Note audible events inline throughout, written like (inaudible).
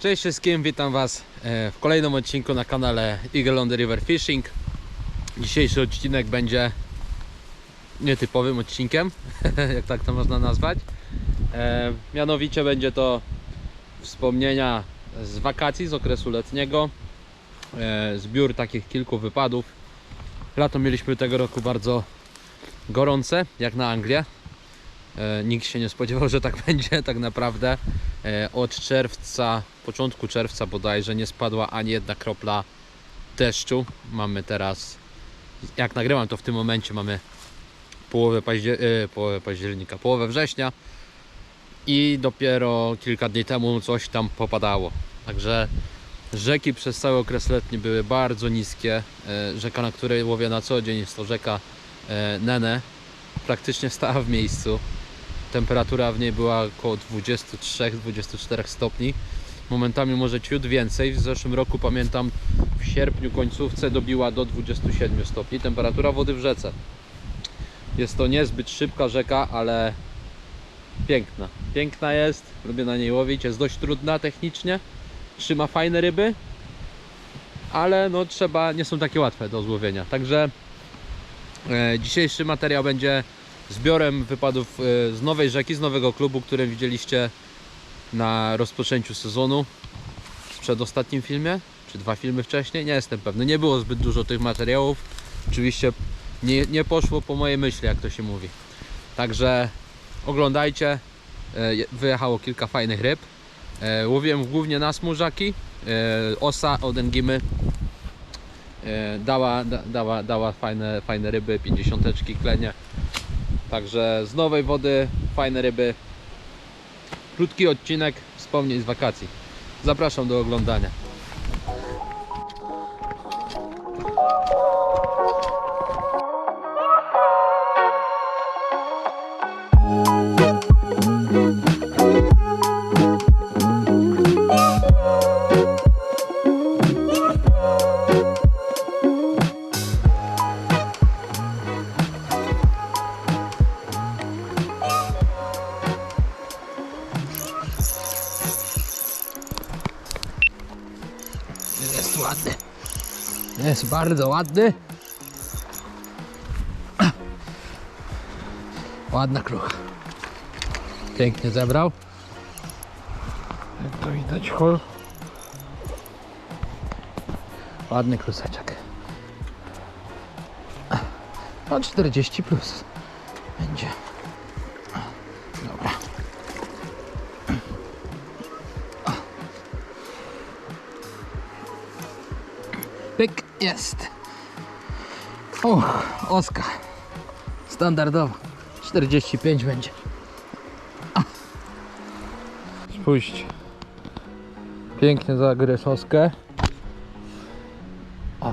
Cześć wszystkim, witam Was e, w kolejnym odcinku na kanale Eagle on the River Fishing. Dzisiejszy odcinek będzie nietypowym odcinkiem, (laughs) jak tak to można nazwać. E, Mianowicie będzie to wspomnienia z wakacji, z okresu letniego. E, Zbiór takich kilku wypadów. Lato mieliśmy tego roku bardzo gorące, jak na Anglię. E, Nikt się nie spodziewał, że tak (laughs) będzie tak naprawdę. E, Od czerwca, początku czerwca bodajże nie spadła ani jedna kropla deszczu. Mamy teraz, jak nagrywam to w tym momencie, mamy połowę, paździer e, połowę października, połowę września i dopiero kilka dni temu coś tam popadało. Także rzeki przez cały okres letni były bardzo niskie. Rzeka, na której łowię na co dzień jest to rzeka Nene. Praktycznie stała w miejscu. Temperatura w niej była około 23-24 stopni. Momentami może ciut więcej. W zeszłym roku pamiętam w sierpniu końcówce dobiła do 27 stopni. Temperatura wody w rzece. Jest to niezbyt szybka rzeka, ale piękna. Piękna jest, lubię na niej łowić. Jest dość trudna technicznie. Trzyma fajne ryby, ale no trzeba, nie są takie łatwe do złowienia. Także e, dzisiejszy materiał będzie zbiorem wypadów e, z nowej rzeki, z nowego klubu, który widzieliście na rozpoczęciu sezonu w przedostatnim filmie, czy dwa filmy wcześniej, nie jestem pewny. Nie było zbyt dużo tych materiałów. Oczywiście nie, nie poszło po mojej myśli, jak to się mówi. Także oglądajcie. E, je- Wyjechało kilka fajnych ryb. E, Łowiłem głównie na smużaki. Osa od Engimy dała, da, dała, dała fajne, fajne ryby, 50 klenie. Także z nowej wody fajne ryby. Krótki odcinek wspomnień z wakacji. Zapraszam do oglądania. Jest ładny. Jest bardzo ładny. (clears throat) Ładna klucha. Pięknie zebrał. Jak to widać, hol. Ładny kluseczek. No 40 plus jest. Och, oska. Standardowo. 45 będzie. Spójrzcie. Pięknie zagryzł oskę. O.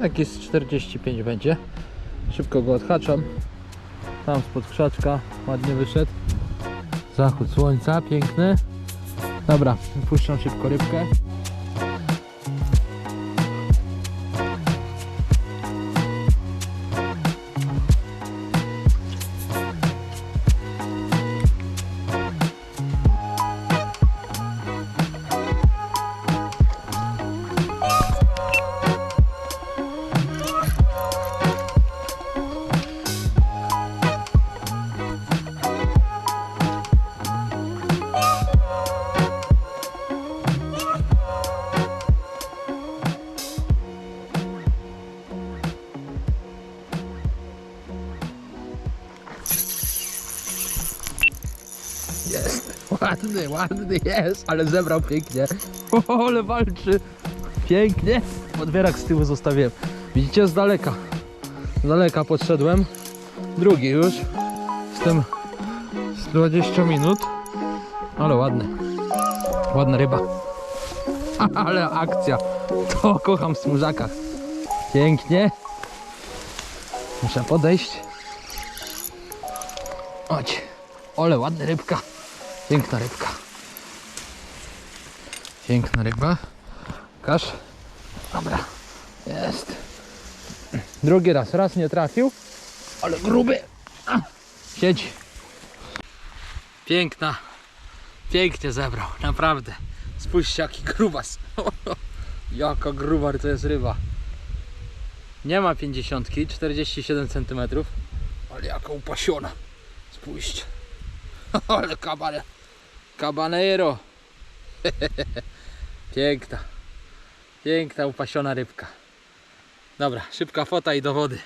Tak jest 45 będzie. Szybko go odhaczam. Tam spod krzaczka ładnie wyszedł. Zachód słońca, piękny. Dobra, puszczam szybko rybkę. Ładny, ładny jest, ale zebrał pięknie. O, (laughs) ale walczy. Pięknie. Podbierak z tyłu zostawiłem. Widzicie, z daleka. Z daleka podszedłem. Drugi już. Jestem z 20 minut. Ale ładny. Ładna ryba. (laughs) Ale akcja. To kocham w smużakach. Pięknie. Muszę podejść. Chodź. Ole, ładna rybka. Piękna rybka. Piękna ryba. Kasz. Dobra. Jest. Drugi raz. Raz nie trafił. Ale gruby. Siedzi. Piękna. Pięknie zebrał. Naprawdę. Spójrzcie jaki grubas. (laughs) Jaka grubar to jest ryba. Nie ma 50, 47 cm. Ale jaka upasiona. Spójrzcie. (laughs) Ale kabane. Cabanero. (laughs) Piękna. Piękna upasiona rybka. Dobra, szybka fota i do wody.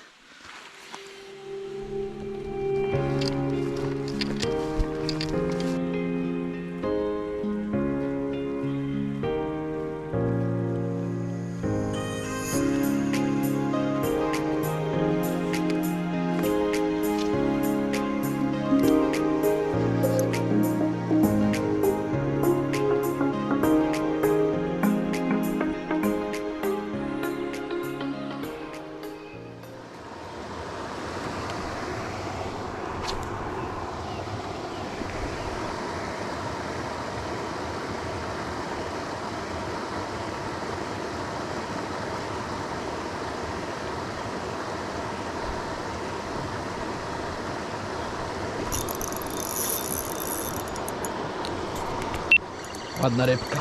Ładna rybka.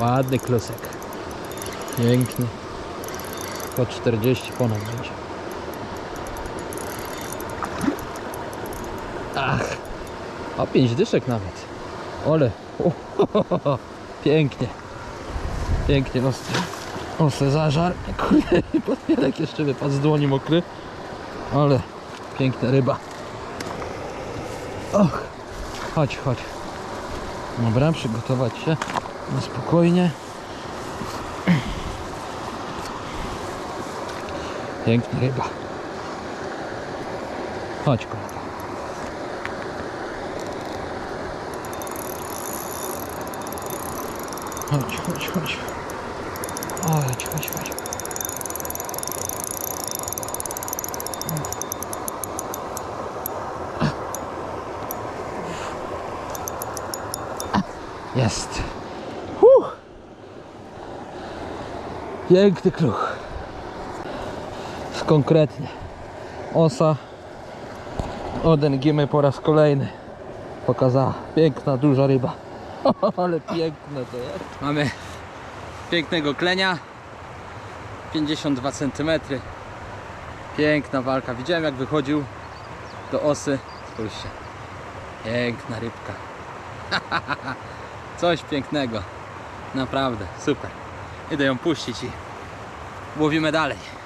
Ładny klusek. Piękny. Po 40 ponad będzie. Ach. A 5 dyszek nawet. Ole. Pięknie. Pięknie ostry. Ostry zażar. Kurde, (laughs) podpierek jeszcze wypadł z dłoni mokry. Ale piękna ryba. Och. Chodź, chodź. Dobra, przygotować się na spokojnie. Piękna ryba. Chodź kolego. Chodź, chodź, chodź. Chodź, chodź, chodź. Jest. Huh. Piękny kluch. Konkretnie. Osa odęgimy po raz kolejny. Pokazała. Piękna, duża ryba. (laughs) Ale piękne to jest. Mamy pięknego klenia. 52 cm. Piękna walka. Widziałem jak wychodził do osy. Spójrzcie. Piękna rybka. (laughs) Coś pięknego. Naprawdę, super. Idę ją puścić i łowimy dalej.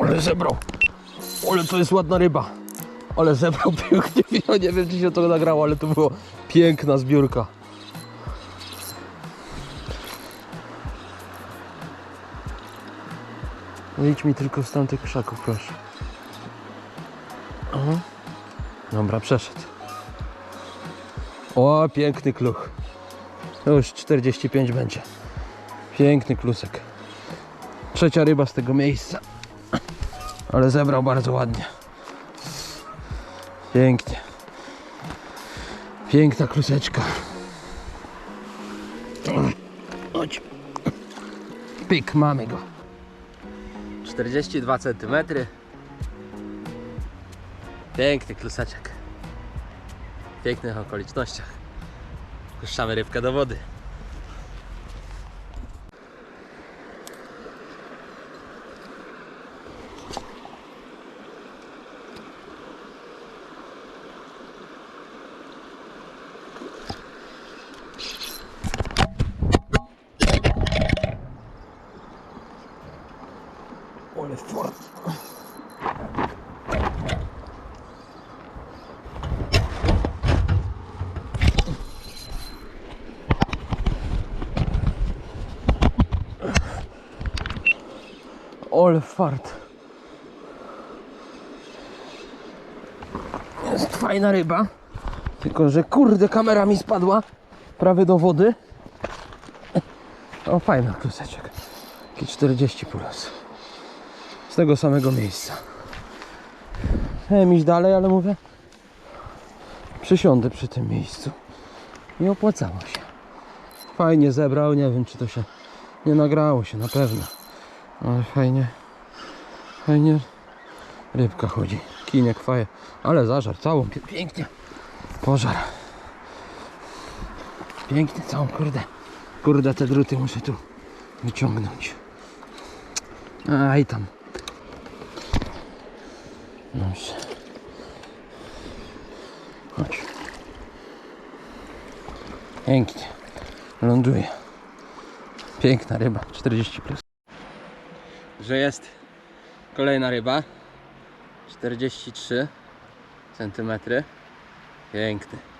Ale zebrał. Ale to jest ładna ryba. Ale zebrał (laughs) pięknie. Ja nie wiem, czy się to nagrało, ale to było piękna zbiórka. No idź mi tylko z tamtych krzaków, proszę. Aha. Dobra, przeszedł. O, piękny kluch. Już 45 będzie. Piękny klusek. Trzecia ryba z tego miejsca. Ale zebrał bardzo ładnie. Pięknie. Piękna kluseczka. Chodź. Pyk, mamy go. 42 cm. Piękny kluseczek. W pięknych okolicznościach. Puszczamy rybkę do wody. Ole fort. Ole fart. Jest fajna ryba. Tylko, że kurde, kamera mi spadła prawie do wody. O, fajna kluseczek. Taki 40 plus. Z tego samego miejsca. Chciałem iść dalej, ale mówię, przysiądę przy tym miejscu. I opłacało się. Fajnie zebrał, nie wiem czy to się nie nagrało się na pewno. Ale fajnie, fajnie rybka chodzi. Kinie kwaje, ale zażar całą, pięknie. Pożar. Pięknie całą, kurde. Kurde, te druty muszę tu wyciągnąć. A i tam. Dobrze. Chodź. Ląduje. Piękna ryba. 40 plus. Że jest kolejna ryba. 43 centymetry. Piękny.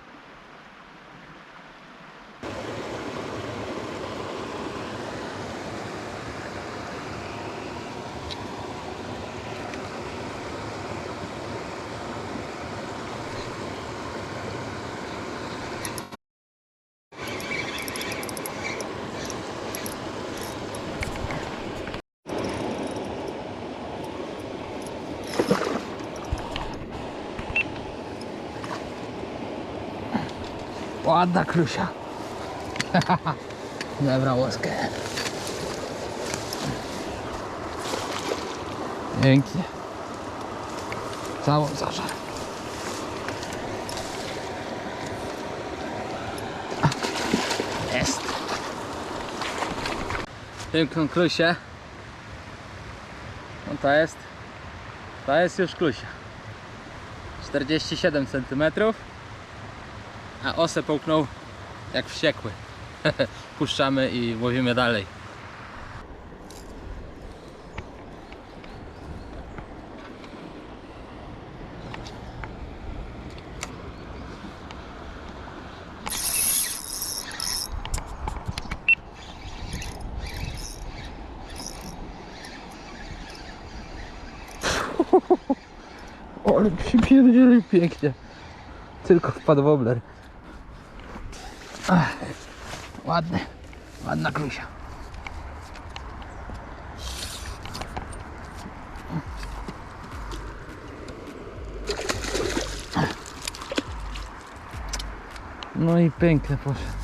Ładna klusia. (laughs) Dobra łoskę. Pięknie. Całą zażar. Jest. Piękną klusię. No to jest. To jest już klusia. 47 cm. A osę połknął jak wściekły. (laughs) Puszczamy i łowimy dalej. (laughs) Ale przypierdzieli pięknie. Tylko wpadł wobler. Ach, ładny, ładna klusia. No i piękny poszedł.